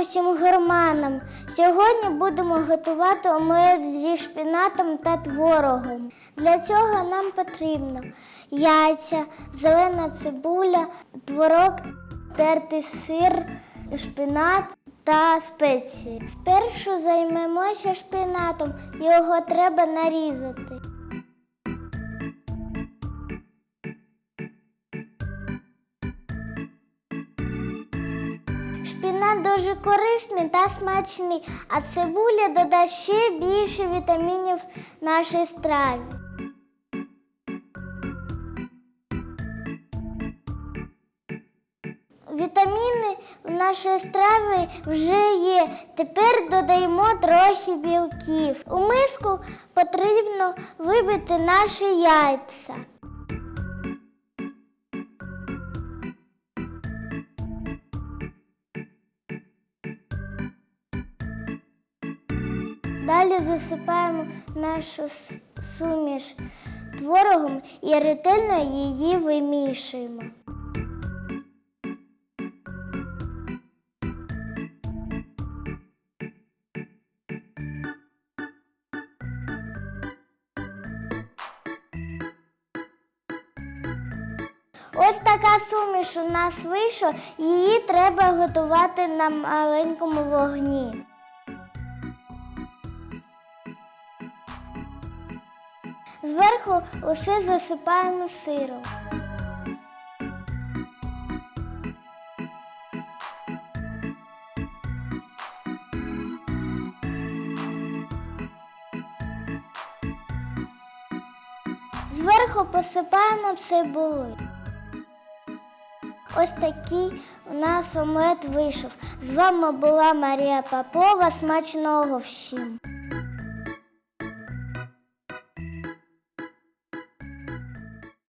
усім гурманам! Сьогодні будемо готувати омлет зі шпінатом та творогом. Для цього нам потрібно яйця, зелена цибуля, творог, тертий сир, шпинат та спеції. Спершу займемося шпинатом, його треба нарізати. Шпінат дуже корисний та смачний, а цибуля додасть ще більше вітамінів нашій страві. Вітаміни в нашій страві вже є. Тепер додаємо трохи білків. У миску потрібно вибити наші яйця. Далі засипаємо нашу суміш творогом і ретельно її вимішуємо. Ось така суміш у нас вийшла, її треба готувати на маленькому вогні. Зверху усе засипаємо сиром. Зверху посипаємо цибулею. Ось такий у нас омлет вийшов. З вами була Марія Попова. Смачного всім!